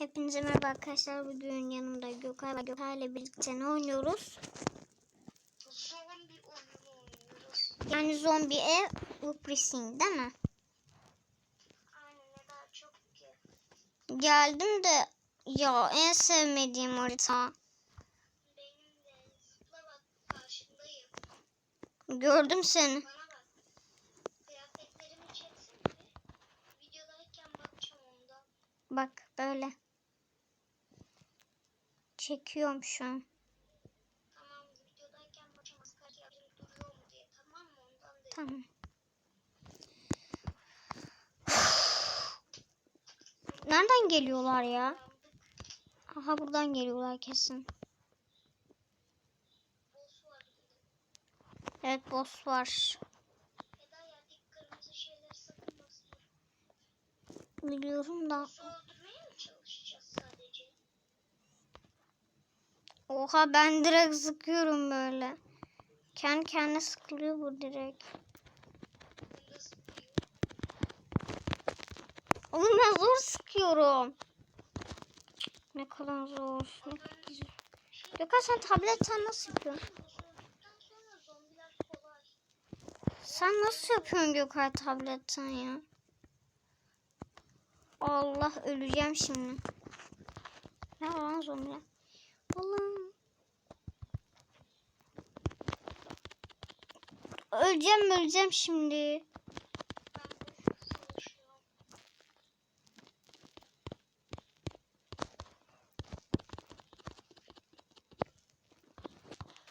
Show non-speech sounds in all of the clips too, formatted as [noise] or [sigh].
Hepinize merhaba arkadaşlar. Bugün yanımda Gökay ve Gökay ile birlikte ne oynuyoruz? Zombi oynuyoruz. Yani zombi ev Uprising değil mi? Aynen ne daha çok ki. Geldim de ya en sevmediğim harita. Benim de karşındayım. Gördüm seni. Bak böyle. Çekiyorum şu an. Tamam videodayken bakacağım asgari yardım duruyor mu diye tamam mı ondan dedim. Tamam. Nereden geliyorlar ya? Aha buradan geliyorlar kesin. Evet boss var. Biliyorum da. Boss'u öldürmeye mi çalışacağız sadece? Oha ben direkt sıkıyorum böyle. Kendi kendine sıkılıyor bu direkt. Oğlum ben zor sıkıyorum. Ne kadar zor. Ne kadar. Gökhan sen tabletten nasıl yapıyorsun? Sen nasıl yapıyorsun Gökhan tabletten ya? Allah öleceğim şimdi. Ne var lan zombiler? Allah'ım. Öleceğim öleceğim şimdi.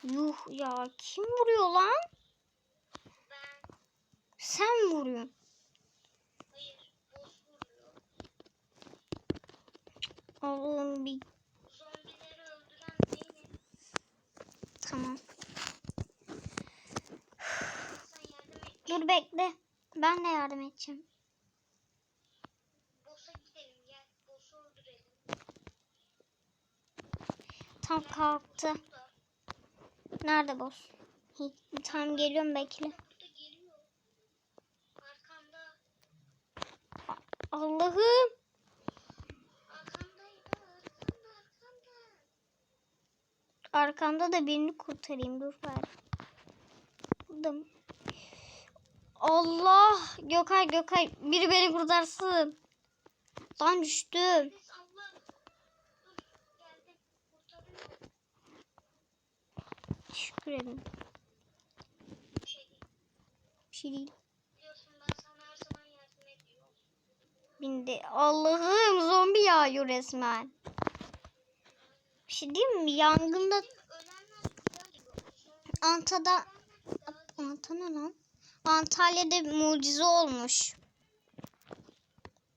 Yuh ya kim vuruyor lan? Ben Sen vuruyorsun. hayır vuruyor. Allah'ım bir Zombileri öldüren benim. tamam. Sen yardım et. Dur bekle. Ben de yardım edeceğim. Boss'a gidelim gel. Boss'u öldürelim. Tam kalktı. Nerede boss? Tam geliyorum bekle. Geliyor. Allah'ım. Arkamda da birini kurtarayım. Dur bari. Burada mı? Allah. Gökay Gökay. Biri beni kurtarsın. Lan düştüm. Şükür edin. Bir şey değil. Bindi. Allah'ım zombi yağıyor resmen. Bir şey? Yangında Değil mi? Zombi- Antada Anta ne lan? Antalya'da bir mucize olmuş.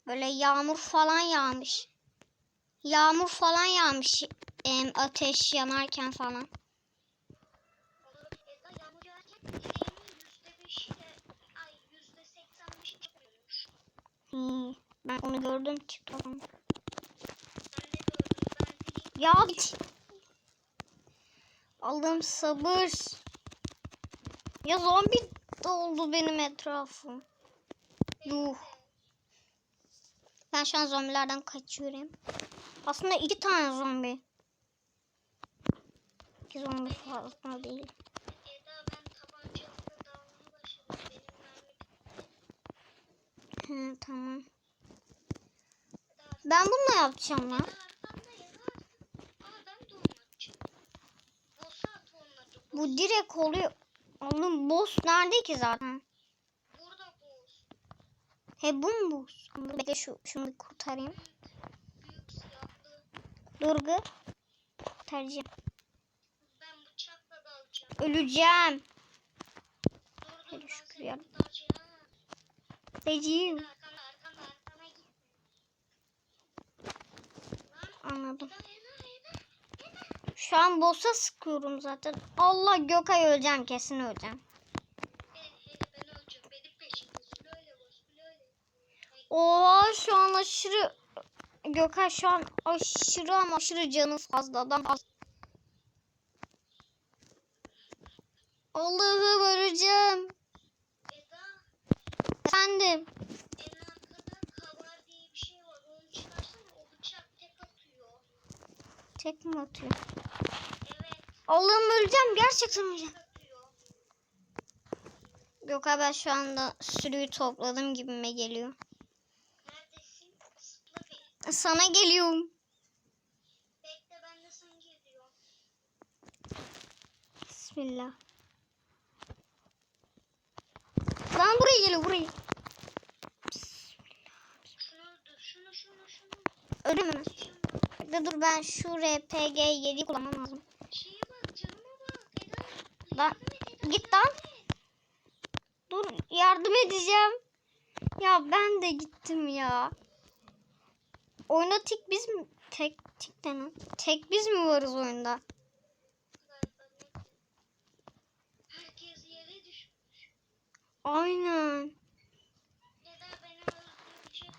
Böyle yağmur falan yağmış. Yağmur falan yağmış. em, ateş yanarken falan. Hmm, ben onu gördüm TikTok'tan. Ya bit. Allah'ım sabır. Ya zombi doldu benim etrafım. Yuh. Ben şu an zombilerden kaçıyorum. Aslında iki tane zombi. İki zombi fazla değil. He, tamam. Ben bunu yapacağım lan. Bu direkt oluyor. Oğlum boss nerede ki zaten? Burada boss. He bu mu boss? Bekle şu, şunu bir kurtarayım. Büyük silahlı. Durgu. Kurtaracağım. Ben bıçakla dalacağım. Öleceğim. Dur dur Hadi ben. Beciyim. Arkana git. Lan Anladım. Eda Eda Eda. Eda. Şu an boss'a sıkıyorum zaten. Allah Gökay öleceğim kesin öleceğim. Oha şu an aşırı Gökay şu an aşırı ama aşırı canı fazladan fazla. Allah'ım öleceğim. Efendim. Tek mi atıyor? Allah'ım öleceğim. Gerçekten öleceğim. Yok ben şu anda sürüyü topladım gibime geliyor. Neredesin? Sana geliyorum. Bekle ben de sana geliyorum. Bismillah. Lan buraya geliyor buraya. Şunu öldür. Şunu şunu şunu. Öldüm hemen. Şunu. Bekle dur ben şu RPG 7'yi kullanmam lazım. Şeye bak canıma bak. Eda. Lan git lan. Dur yardım edeceğim. Ya ben de gittim ya. Oyunda tek biz mi? Tek, tek ne lan? Tek biz mi varız oyunda? Aynen. Eda beni öldürecek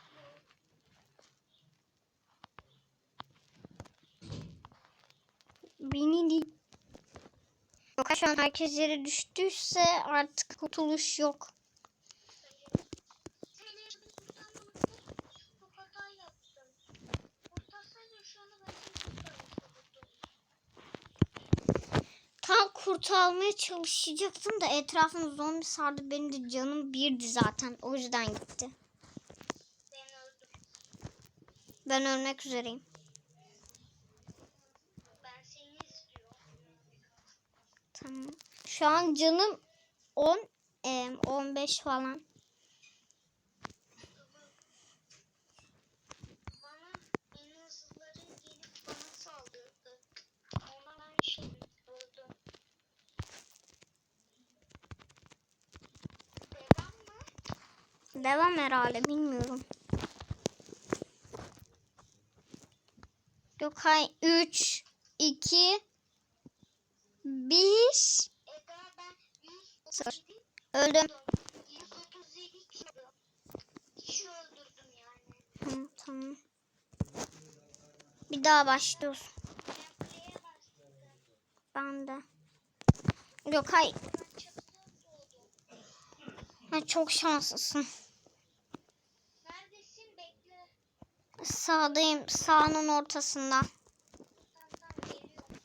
bu. Beni değil. Yok şu an herkes yere düştüyse artık kurtuluş yok. Tam kurtarmaya çalışacaktım da etrafım zombi sardı. Benim de canım birdi zaten. O yüzden gitti. Ben ölmek üzereyim. Ben seni istiyorum. Tamam. Şu an canım 10 em, 15 falan. Devam herhalde bilmiyorum. Yok hay 3 2 1 Eda ben 137 Öldüm. 137 kilo. Kişi öldürdüm yani. Hı, tamam. Bir daha başlıyoruz. Ben de. Yok hay. Ben çatıya doğdum. Ha, çok şanslısın. Sağdayım. Sağının ortasında. Tamam tamam geliyorum.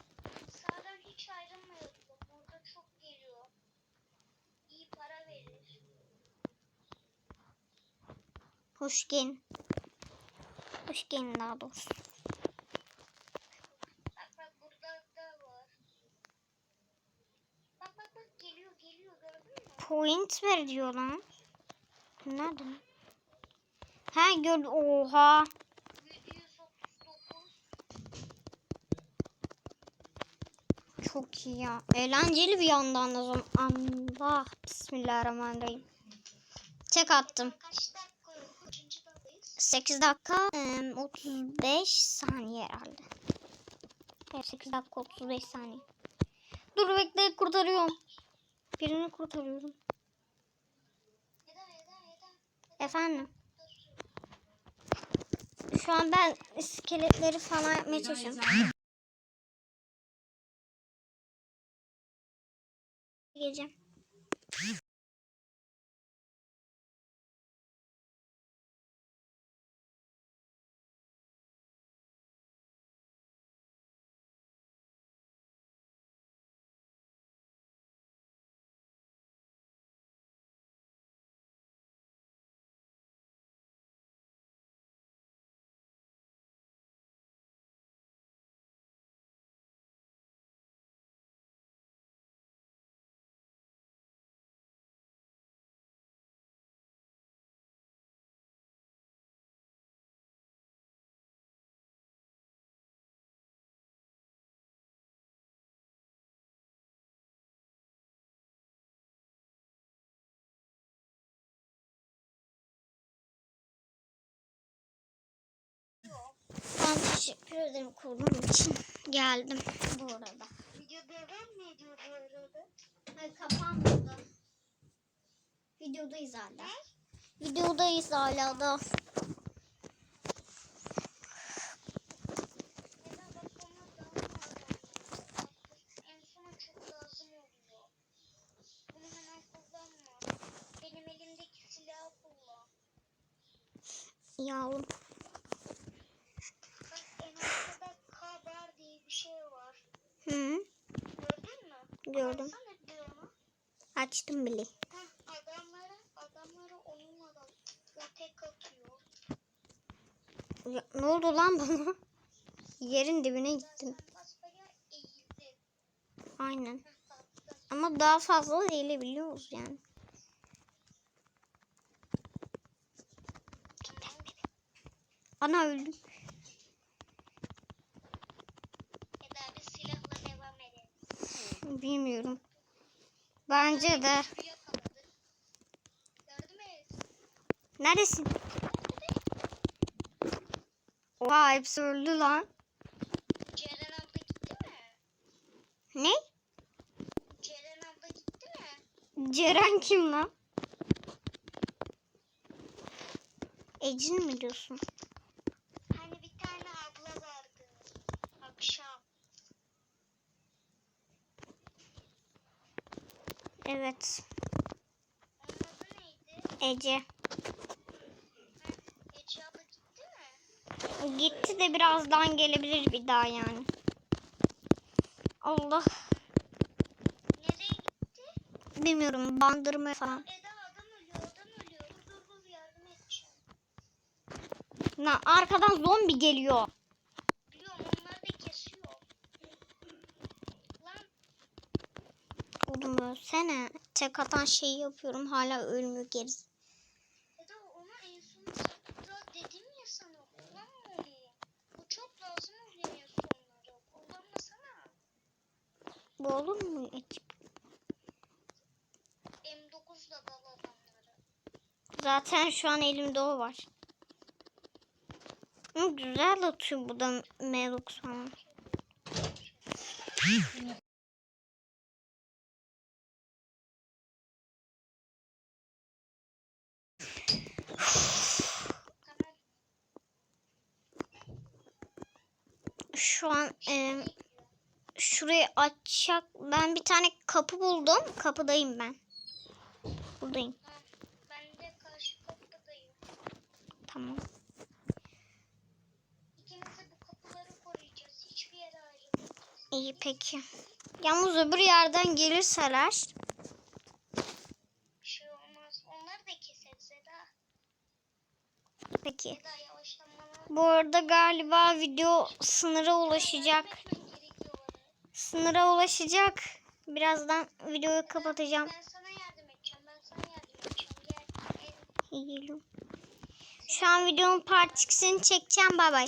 Sağdan hiç ayrılmıyordum. Burada çok geliyor. İyi para verir. Hoş gelin daha doğrusu. Bak? Point ver diyor lan. Nerede? Ha gör. Oha. 739. Çok iyi ya. Eğlenceli bir yandan da zaman. Allah. Bismillahirrahmanirrahim. Tek attım. Kaç dakika oldu? Kaçıncı dakikadayız? 8 dakika em, 35 saniye herhalde. Evet 8 dakika 35 saniye. Dur bekle kurtarıyorum. Birini kurtarıyorum. Efendim. Şu an ben iskeletleri falan yapmaya çalışıyorum. Geleceğim. Teşekkür ederim kurduğum için. Geldim bu arada. Video devam mı ediyor bu arada? Hayır kapanmadı. Videodayız hala. Videodayız hala da. Eda bak bana daha var. En sona çok lazım oluyor. Bunu hemen kullanma. Benim elimdeki silahı kullan. Yavrum. Bak en arkada K bar diye Gördüm. Açtım bile. Adamlara, adamlara tek atıyor. Ya, ne oldu lan bana? [laughs] Yerin dibine gittim. Aynen. Ama daha fazla eğilebiliyoruz yani. Ana öldüm. Eda biz silahla devam edelim. Bilmiyorum. Bence de. Neredesin? Oha hepsi öldü lan. Ceren abla gitti mi? Ne? Ceren abla gitti mi? Ceren kim lan? Ecin mi diyorsun? Hani bir tane abla vardı. Akşam. Evet. Ece. Gitti de birazdan gelebilir bir daha yani. Allah. Nereye gitti? Bilmiyorum bandırma falan. Eda adam ölüyor, adam ölüyor. Dur dur yardım edeceğim. Arkadan zombi geliyor. Oğlum ölsene. Tek atan şeyi yapıyorum hala ölmüyor geri. Ya da ona en sonunda dedim ya sana kullanma Bu çok lazım Bu olur mu ekip? M9'la bal adamları. Zaten şu an elimde o var. Hı, güzel atıyor bu da M90. Şu an e, şurayı açacak. Ben bir tane kapı buldum. Kapıdayım ben. Buradayım. Ben de karşı kapıdayım. Tamam. İkimiz de bu kapıları koruyacağız. Hiçbir yere ayrılmayacağız. İyi peki. Yalnız öbür yerden gelirseler Bir şey olmaz. Onları da keseriz Eda. peki. Eda yavaştan bana Bu arada galiba video sınıra ulaşacak. Sınıra ulaşacak. Birazdan videoyu kapatacağım. Ben sana yardım edeceğim. Ben sana yardım edeceğim. Gel. Gel. İyi geliyorum. Şu an videonun part 2'sini çekeceğim. Bay bay.